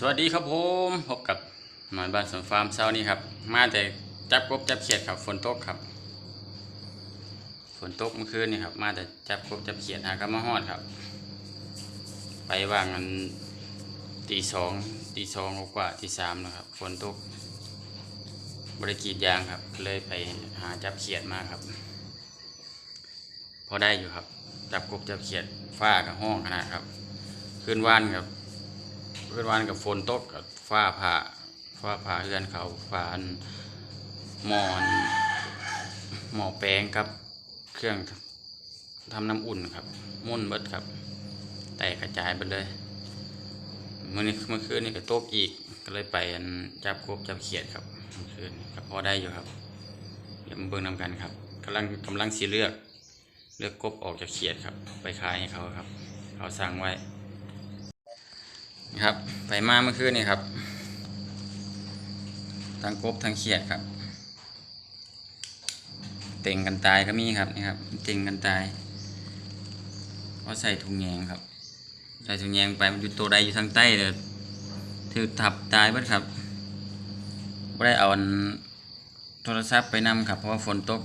สวัสดีครับผมพบกับหน่อยบ้านสวนฟาร์มเช้านี้ครับมาแต่จับกบจับเขียดครับฝนตกครับ ฝนตกเมื่อคืนนี่ครับ มาแต่จับกบจับเขียดหากำมาฮอดครับ ไปว่างกันตีสองตีสองกว่าตีสามนะครับฝนตกบริกีดยางครับ เลยไปหาจับเขียดมาครับ พอได้อยู่ครับ จับกบจับเขียดฟ้ากับห้องขนาดครับ คืนวานกับ เพื่อนวานกับฝนตกกับฟ้าผ่าฟ้าผ่าเฮือนเขาฟ้าอันหมอนหมอแปลงครับ เครื่องทำน้ำอุ่นครับมุ่นเบิดครับ แตกกระจายไปเลยเมื่อนี้เมื่อคืนนี่ก็ตกอีกก็เลยไปอันจับกบจับเขียดครับเมื่อคืนก็พอได้อยู่ครับเดี๋ยวมาเบิ่งนำกันครับกำลังกำลังสีเลือก เลือกกบออกจากเขียดครับ ไปขายให้เขาครับ เขาสั่งไว้ ครับไปมาเมื่อคืนนี่ครับทั้งกบทั้งเขียดครับ เต่งกันตายก็มีครับนี่ครับเต่งกันตายก็ใส่ถุงแยงครับ ใส่ถุงแยงไปมันอยู่ตัวใดอยู่ทางใต้เลยถือทับตายเบิดครับไม่ได้เอาอันโทรศัพท์ไปนำครับ เพราะว่าฝนตก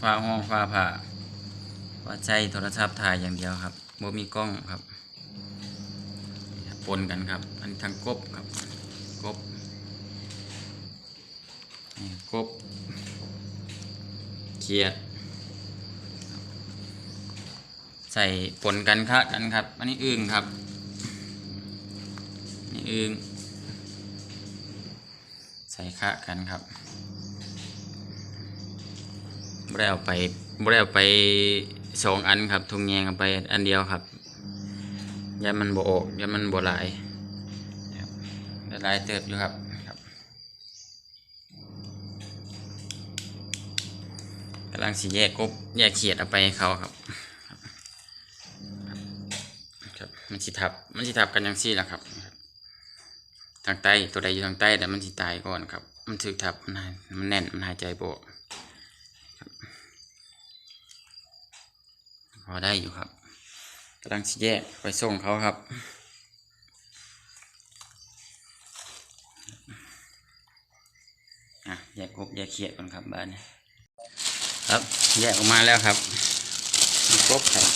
ฟ้าห้องฟ้าผ่าว่าใช้โทรศัพท์ถ่ายอย่างเดียวครับบ่มีกล้องครับ ปนกันครับ อันทางกบครับกบกบเขียด ใส่ปนกันครับกันครับ อันนี้อึ่งครับนี่อึ่งใส่คะกันครับไม่ได้เอาไปไม่ได้เอาไปสองอันครับทุงแยงเอาไปอันเดียวครับ ยามันบ่ออกยามันบ่หลายครับได้หลายเติบอยู่ครับครับกำลังสีแยกกบแยกเขียดเอาไปให้เขาครับ ครับครับมันสิทับมันสิทับกันยังซี่แหละครับครับ ทางใต้ตัวใดอยู่ทางใต้แต่มันสิตายก่อนครับ มันถึกทับมันหายมันแน่นมันหายใจบ่ออกครับพอได้อยู่ครับ กำลังแยกไปส่งเขาครับ อะแยกกบแยกเขียดก่อนครับบ้านนี้ครับแยกออกมาแล้วครับกบครับ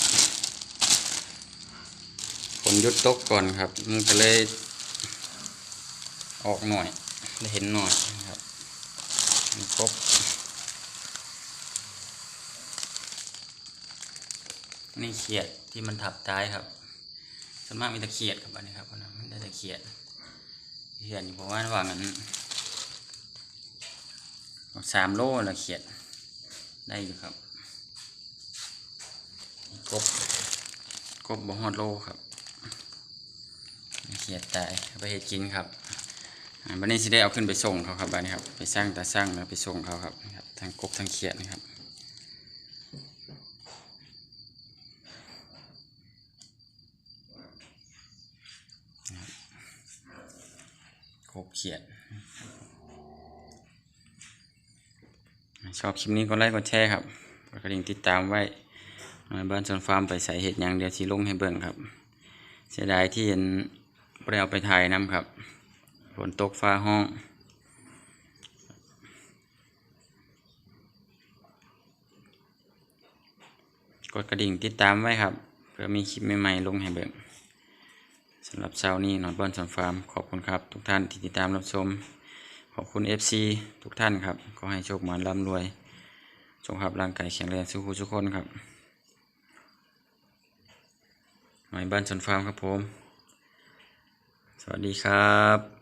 ฝนหยุดตกก่อนครับ มันก็เลยออกหน่อยได้เห็นหน่อยครับมีกบนี่เขียด ที่มันทับตายครับส่วนมากมีต่เขียดครับอันนี้ครับนนั้นมันได้ต่เขียดเขียดอยู่เพราะว่าว่างั้นสามโลละเขียดได้อยู่ครับกบกบบ่ฮอดโลครับเขียดตายไปเห็ดกินครับวันนี้สิได้เอาขึ้นไปส่งเขาครับบันนี้ครับ ไปสร้างตาสร้างแล้วไปส่งเขาครับนะครับทั้งกบทั้งเขียดนะครับ กบเขียด ชอบคลิปนี้ก็ไลค์กดแชร์ครับกดกระดิ่งติดตามไว้หน่อยบ้านสวนฟาร์มไปใส่เห็ดอย่างเดียวที่ลงให้เบิ่งครับ เสียดายที่เห็นบ่ได้เอาไปถ่ายน้ำครับฝนตกฟ้าห้องกดกระดิ่งติดตามไว้ครับ เพื่อมีคลิปใหม่ๆลงให้เบิ่ง สำหรับเช้านี้นอนบอนสันฟาร์มขอบคุณครับ ทุกท่านที่ติดตามรับชม ขอบคุณ FC ทุกท่านครับ ก็ให้โชคมันร่ำรวยสุขภาพร่างกายแข็งแรงสุขุทุกคนครับหน่อยบ้านสันฟาร์มครับผม สวัสดีครับ